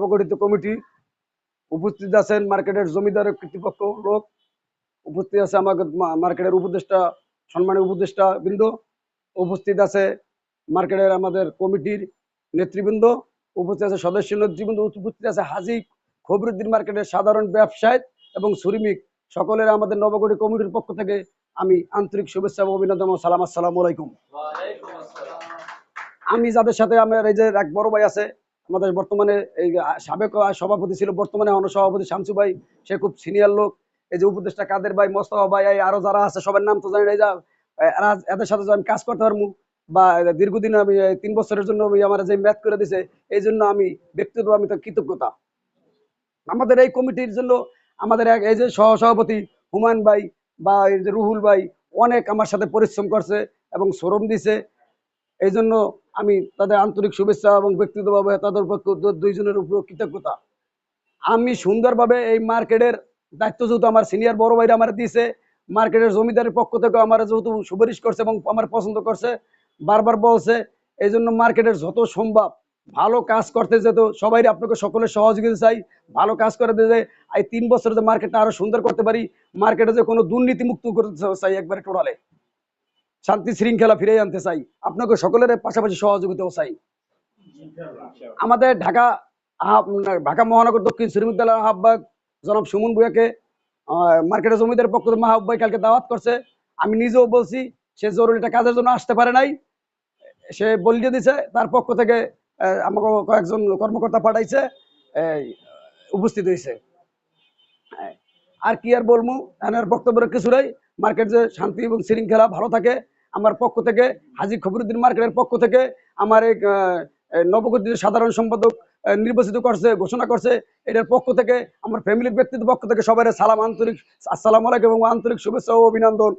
নবগঠিত কমিটি উপস্থিত আছেন মার্কেটের জমিদার কর্তৃপক্ষ লোক। উপস্থিত আছে আমাদের মার্কেটের উপদেষ্টা সম্মানীয় উপদেষ্টা বৃন্দ। উপস্থিত আছে মার্কেটের আমাদের কমিটির নেতৃবৃন্দ। উপস্থিত আছে সদস্য নেতৃবৃন্দ। উপস্থিত আছে হাজি খবরুদ্দিন মার্কেটের সাধারণ ব্যবসায়ী এবং শ্রমিক। সকলের আমাদের নবগঠিত কমিটির পক্ষ থেকে আমি আন্তরিক শুভেচ্ছা এবং অভিনন্দন সালাম। আসসালামু আলাইকুম। আমি যাদের সাথে আমার এই যে এক বড় ভাই আছে আমাদের বর্তমানে এই সাবেক সভাপতি ছিল, বর্তমানে অন্য সভাপতি শামসু ভাই, সে খুব সিনিয়র লোক। এই যে উপদেষ্টা কাদের ভাই, মোস্তফা ভাই, এই আরও যারা আছে, সবার নাম তো জানি না যা এদের সাথে আমি কাজ করতে পারব, বা দীর্ঘদিন আমি তিন বছরের জন্য আমি আমার যে ম্যাথ করে দিছে, এই জন্য আমি ব্যক্তিগত আমি তো কৃতজ্ঞতা। আমাদের এই কমিটির জন্য আমাদের এক এই যে সহ সভাপতি হুমায়ুন ভাই বা এই যে রুহুল ভাই, অনেক আমার সাথে পরিশ্রম করছে এবং শ্রম দিছে। এই জন্য আমি তাদের আন্তরিক শুভেচ্ছা এবং ব্যক্তিগতভাবে তাদের পক্ষে দুইজনের উপর কৃতজ্ঞতা। আমি সুন্দরভাবে এই মার্কেটের দায়িত্ব যেহেতু আমার সিনিয়র বড় ভাইরা আমার দিয়েছে, মার্কেটের জমিদারের পক্ষ থেকে আমার যেহেতু সুপারিশ করছে এবং আমার পছন্দ করছে, বারবার বলছে এই জন্য মার্কেটের যত সম্ভব ভালো কাজ করতে যেত, সবাই আপনাকে সকলের সহযোগিতা চাই, ভালো কাজ করে দিয়ে এই তিন বছরে যে মার্কেটটা আরও সুন্দর করতে পারি, মার্কেটে যে কোনো দুর্নীতি মুক্ত করতে চাই একবারে টোটালে। শান্তি শৃঙ্খলা ফিরে আনতে চাই। আপনাকে সকলের পাশাপাশি সহযোগিতাও চাই। আমাদের ঢাকা ঢাকা মহানগর দক্ষিণ শ্রমিক দলের আহ্বায়ক জনাব সুমন ভুয়াকে মার্কেটের জমিদের পক্ষ থেকে মাহবুব ভাই কালকে দাওয়াত করছে। আমি নিজেও বলছি সে জরুরি একটা কাজের জন্য আসতে পারে নাই। সে বলিয়ে দিছে তার পক্ষ থেকে আমাকে কয়েকজন কর্মকর্তা পাঠাইছে উপস্থিত হয়েছে হ্যাঁ, আর কি আর বলব এনার বক্তব্যের কিছু নাই। মার্কেট যে শান্তি এবং শৃঙ্খলা ভালো থাকে আমার পক্ষ থেকে হাজি খবরুদ্দিন মার্কেটের পক্ষ থেকে আমার আহ, নবগঠিত সাধারণ সম্পাদক নির্বাচিত করছে ঘোষণা করছে। এটার পক্ষ থেকে আমার ফ্যামিলির ব্যক্তিত্ব পক্ষ থেকে সবাই সালাম আন্তরিক আসসালামু আলাইকুম এবং আন্তরিক শুভেচ্ছা ও অভিনন্দন।